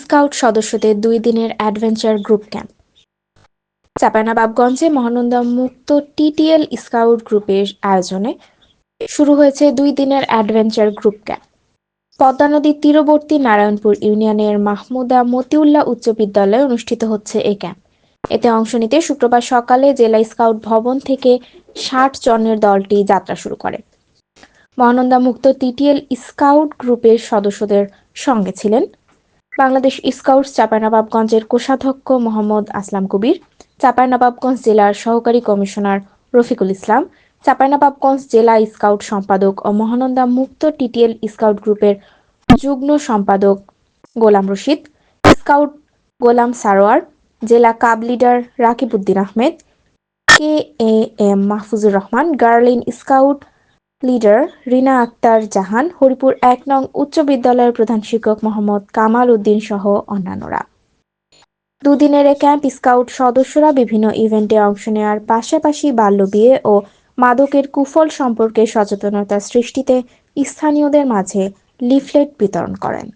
Scout সদস্যদের দুই দিনের অ্যাডভেঞ্চার গ্রুপ ক্যাম্প। চাঁপাইনবাবগঞ্জে মহানন্দা মুক্ত টিটিএল স্কাউট গ্রুপের আয়োজনে শুরু হয়েছে দুই দিনের অ্যাডভেঞ্চার গ্রুপ ক্যাম্প। পদ্মা নদীর তীরবর্তী নারায়ণপুর ইউনিয়নের মাহমুদা মতিউল্লাহ উচ্চ বিদ্যালয়ে অনুষ্ঠিত হচ্ছে এই ক্যাম্প। এতে অংশ নিতে শুক্রবার সকালে জেলা স্কাউট ভবন থেকে ষাট জনের দলটি যাত্রা শুরু করে। মহানন্দা মুক্ত টিটিএল স্কাউট গ্রুপের সদস্যদের সঙ্গে ছিলেন বাংলাদেশ স্কাউটস চাঁপাইনবাবগঞ্জের কোষাধ্যক্ষ মোহাম্মদ আসলাম কবির, চাঁপাইনবাবগঞ্জ জেলার সহকারী কমিশনার রফিকুল ইসলাম, চাঁপাইনবাবগঞ্জ জেলা স্কাউট সম্পাদক ও মহানন্দা মুক্ত টিটিএল স্কাউট গ্রুপের যুগ্ম সম্পাদক গোলাম রশিদ, স্কাউট গোলাম সারোয়ার, জেলা cub leader Rakib Uddin Ahmed, K A M Mahfuzur Rahman, girl in scout leader Rina Akter Jahan, Haripur এক নং উচ্চ বিদ্যালয়ের প্রধান শিক্ষক মোহাম্মদ কামাল উদ্দিন সহ অন্যান্যরা। দুদিনের ক্যাম্প স্কাউট সদস্যরা বিভিন্ন ইভেন্টে অংশ নেওয়ার পাশাপাশি বাল্যবিয়ে ও মাদকের কুফল সম্পর্কে সচেতনতা সৃষ্টিতে স্থানীয়দের মাঝে লিফলেট বিতরণ করেন।